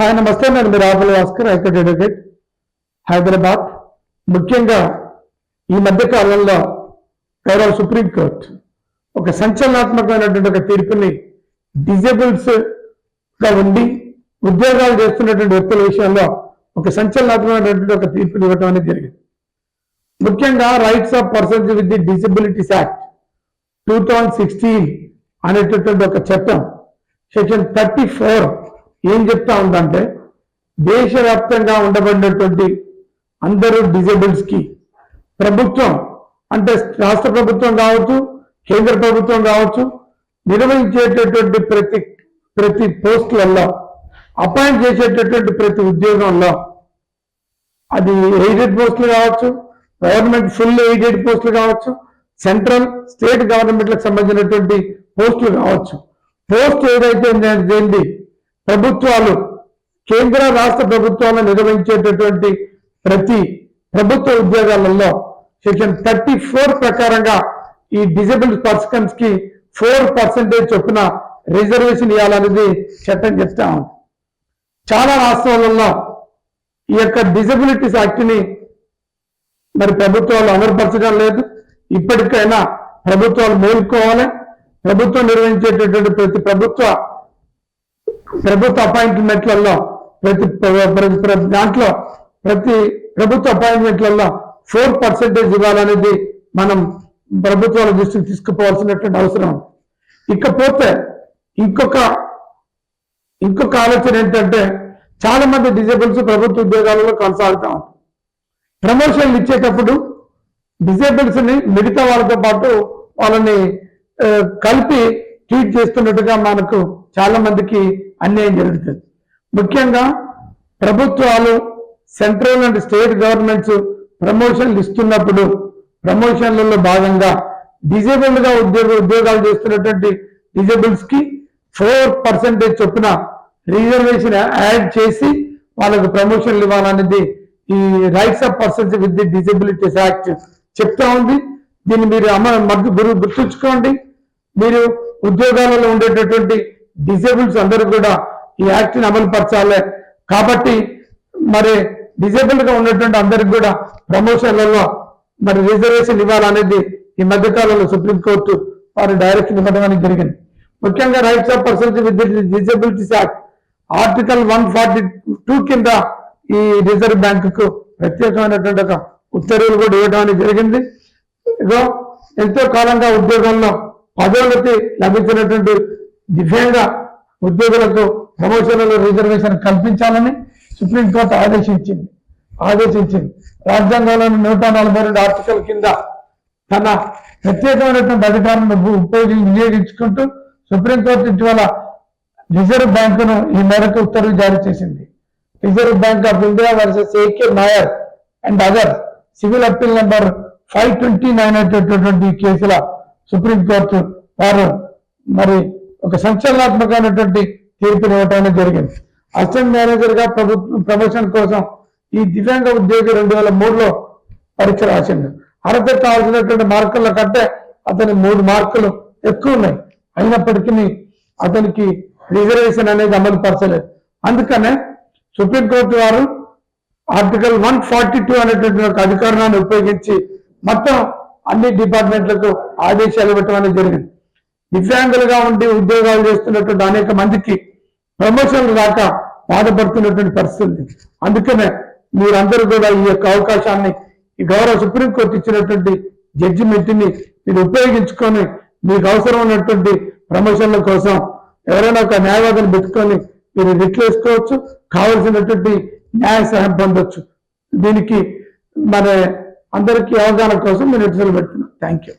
Hi నమస్తే. నేను మీరు Rahul Bhaskar high court advocate Hyderabad. ముఖ్యంగా ఈ మధ్య కాలంలో గౌరవ సుప్రీంకోర్టు ఒక సంచలనాత్మకమైనటువంటి ఒక తీర్పుని డిజేబుల్స్గా ఉండి ఉద్యోగాలు చేస్తున్నటువంటి వ్యక్తుల విషయంలో ఒక సంచలనాత్మకమైనటువంటి ఒక తీర్పుని ఇవ్వటం అనేది జరిగింది. ముఖ్యంగా rights of persons with the disabilities act two thousand sixteen అనేటటువంటి ఒక చట్టం సెక్షన్ థర్టీ ఫోర్ ఏం చెప్తా ఉందంటే దేశవ్యాప్తంగా ఉండబడినటువంటి అందరూ డిజేబుల్స్కి ప్రభుత్వం అంటే రాష్ట్ర ప్రభుత్వం కావచ్చు కేంద్ర ప్రభుత్వం కావచ్చు నిర్వహించేటటువంటి ప్రతి ప్రతి పోస్టులలో అపాయింట్ చేసేటటువంటి ప్రతి ఉద్యోగంలో అది ఎయిడెడ్ పోస్టులు కావచ్చు గవర్నమెంట్ ఫుల్ ఎయిడెడ్ పోస్టులు కావచ్చు సెంట్రల్ స్టేట్ గవర్నమెంట్లకు సంబంధించినటువంటి పోస్టులు కావచ్చు. పోస్ట్ ఏదైతే ఏంటి ప్రభుత్వాలు కేంద్ర రాష్ట్ర ప్రభుత్వాలు నిర్వహించేటటువంటి ప్రతి ప్రభుత్వ ఉద్యోగాలలో సెక్షన్ థర్టీ ఫోర్ ప్రకారంగా ఈ డిజబుల్ పర్సన్స్కి ఫోర్ పర్సెంటేజ్ చొప్పున రిజర్వేషన్ ఇవ్వాలనేది చట్టం చెప్తా ఉంది. చాలా రాష్ట్రాలలో ఈ యొక్క డిజబిలిటీస్ యాక్ట్ని మరి ప్రభుత్వాలు అమలుపరచడం లేదు. ఇప్పటికైనా ప్రభుత్వాలు మేల్కోవాలి. ప్రభుత్వం నిర్వహించేటటువంటి ప్రతి ప్రభుత్వ ప్రభుత్వ అపాయింట్మెంట్లలో ప్రతి ప్ర- దాంట్లో ప్రతి ప్రభుత్వ అపాయింట్మెంట్లలో ఫోర్ పర్సెంటేజ్ ఇవ్వాలనేది మనం ప్రభుత్వాల దృష్టికి తీసుకుపోవాల్సినటువంటి అవసరం. ఇకపోతే ఇంకొక ఇంకొక ఆలోచన ఏంటంటే చాలా మంది డిజేబుల్స్ ప్రభుత్వ ఉద్యోగాలలో కొనసాగుతాం. ప్రమోషన్లు ఇచ్చేటప్పుడు డిజేబుల్స్ని మిగతా వాళ్ళతో పాటు వాళ్ళని కలిపి ట్రీట్ చేస్తున్నట్టుగా మనకు చాలా మందికి అన్యాయం జరుగుతుంది. ముఖ్యంగా ప్రభుత్వాలు సెంట్రల్ అండ్ స్టేట్ గవర్నమెంట్స్ ప్రమోషన్లు ఇస్తున్నప్పుడు ప్రమోషన్లలో భాగంగా డిజేబుల్డ్గా ఉద్యోగ ఉద్యోగాలు చేస్తున్నటువంటి డిజేబుల్స్కి ఫోర్ పర్సెంటేజ్ చొప్పున రిజర్వేషన్ యాడ్ చేసి వాళ్ళకు ప్రమోషన్లు ఇవ్వాలనేది ఈ rights of persons with the disabilities act చెప్తా ఉంది. దీన్ని మీరు అమ్మ మద్దతు గుర్తుంచుకోండి. మీరు ఉద్యోగాలలో ఉండేటటువంటి డిజేబుల్స్ అందరూ కూడా ఈ యాక్ట్ని అమలు పరచాలి కాబట్టి మరి డిజేబుల్డ్గా ఉన్నటువంటి అందరికి కూడా ప్రమోషన్లలో మరి రిజర్వేషన్ ఇవ్వాలనేది ఈ మధ్య కాలంలో సుప్రీంకోర్టు వారి డైరెక్షన్ ఇవ్వడం జరిగింది. ముఖ్యంగా rights of persons with disabilities act article one forty two కింద ఈ రిజర్వ్ బ్యాంకుకు ప్రత్యేకమైనటువంటి ఒక ఉత్తర్వులు కూడా ఇవ్వడం అనేది జరిగింది. ఇదో ఎంతో కాలంగా ఉద్యోగంలో పదోన్నతి లభించినటువంటి దివ్యాంగ ఉద్యోగులకు ప్రమోషన్లలో రిజర్వేషన్ కల్పించాలని సుప్రీంకోర్టు ఆదేశించింది. ఆదేశించింది. రాజ్యాంగంలోని నూట నలభై రెండు ఆర్టికల్ కింద తన ప్రత్యేకమైనటువంటి అధికారాన్ని ఉపయోగించి వినియోగించుకుంటూ సుప్రీంకోర్టు ఇటీవల రిజర్వ్ బ్యాంకును ఈ మేరకు ఉత్తర్వులు జారీ చేసింది. Reserve bank of India versus A K Nair and other civil appeal number five twenty nine అనేటటువంటి కేసుల సుప్రీంకోర్టు వారు మరి ఒక సంచలనాత్మకమైనటువంటి తీర్పుని ఇవ్వటం అనేది జరిగింది. అసిస్టెంట్ మేనేజర్గా ప్రభుత్వ ప్రమోషన్ కోసం ఈ దివ్యాంగ ఉద్యోగి రెండు వేల మూడులో పరీక్ష రాసిండు. అర్హత కావాల్సినటువంటి మార్కుల కంటే అతని మూడు మార్కులు ఎక్కువ ఉన్నాయి. అయినప్పటికీ అతనికి రిజర్వేషన్ అనేది అమలు పరచలేదు. అందుకనే సుప్రీంకోర్టు వారు ఆర్టికల్ వన్ ఫార్టీ టూ అనేటువంటి ఒక అధికారాన్ని ఉపయోగించి మొత్తం అన్ని డిపార్ట్మెంట్లకు ఆదేశాలు ఇవ్వటం అనేది జరిగింది. దివ్యాంగులుగా ఉండి ఉద్యోగాలు చేస్తున్నటువంటి అనేక మందికి ప్రమోషన్లు రాక బాధపడుతున్నటువంటి పరిస్థితి. అందుకనే మీరందరూ కూడా ఈ యొక్క అవకాశాన్ని ఈ గౌరవ సుప్రీంకోర్టు ఇచ్చినటువంటి జడ్జిమెంట్ని మీరు ఉపయోగించుకొని మీకు అవసరం ఉన్నటువంటి ప్రమోషన్ల కోసం ఎవరైనా ఒక న్యాయవాదిని పెట్టుకొని మీరు రిట్లేసుకోవచ్చు కావలసినటువంటి న్యాయ సహాయం పొందొచ్చు. దీనికి మన అందరికీ అవగాహన కోసం మీరు రిట్లు పెడుతున్నాం. Thank you